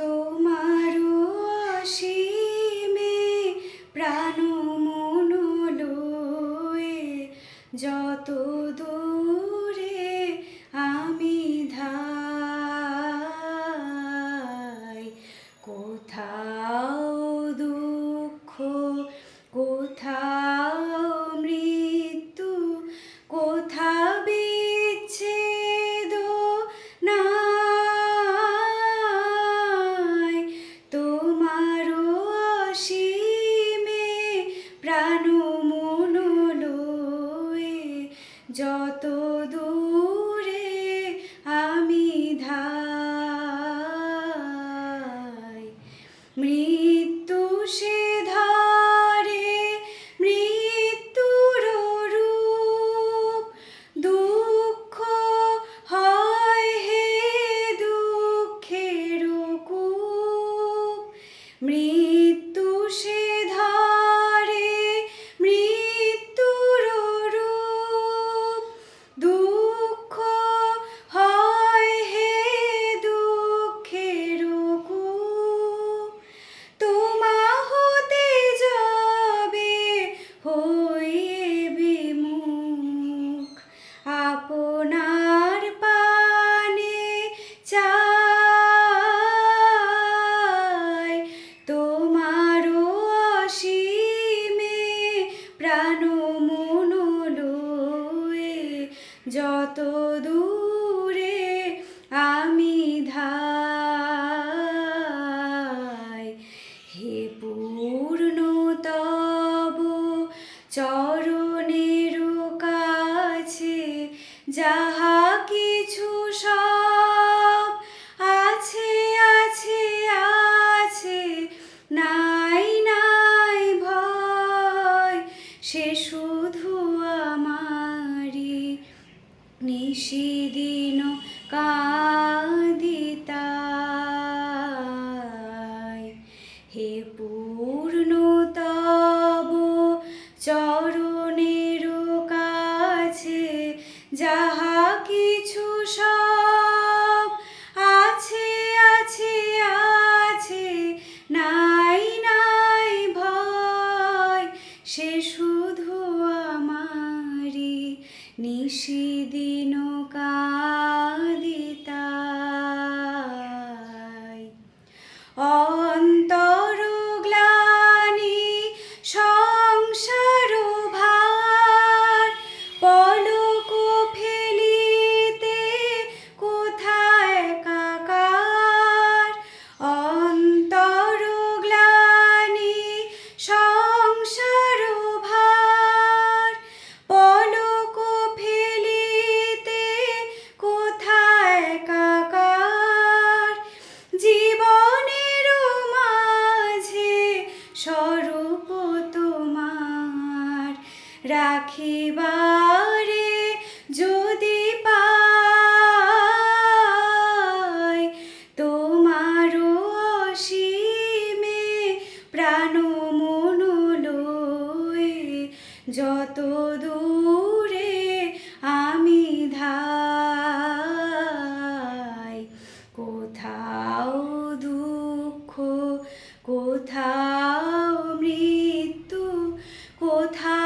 তোমার যত দূর যত দূর যত দূরে আমি ধাই, হে পূর্ণ তব চরণের কাছে, যাহা কিছু সব আছে আছে আছে, নাই নাই ভয়, সে শুধু আমার সেদিন কাদিতায় হে নিশিদিনকাল স্বরূপ তোমার? রাখিবারে যদি পাই তোমার অসীমে প্রাণ মন যত দূর 他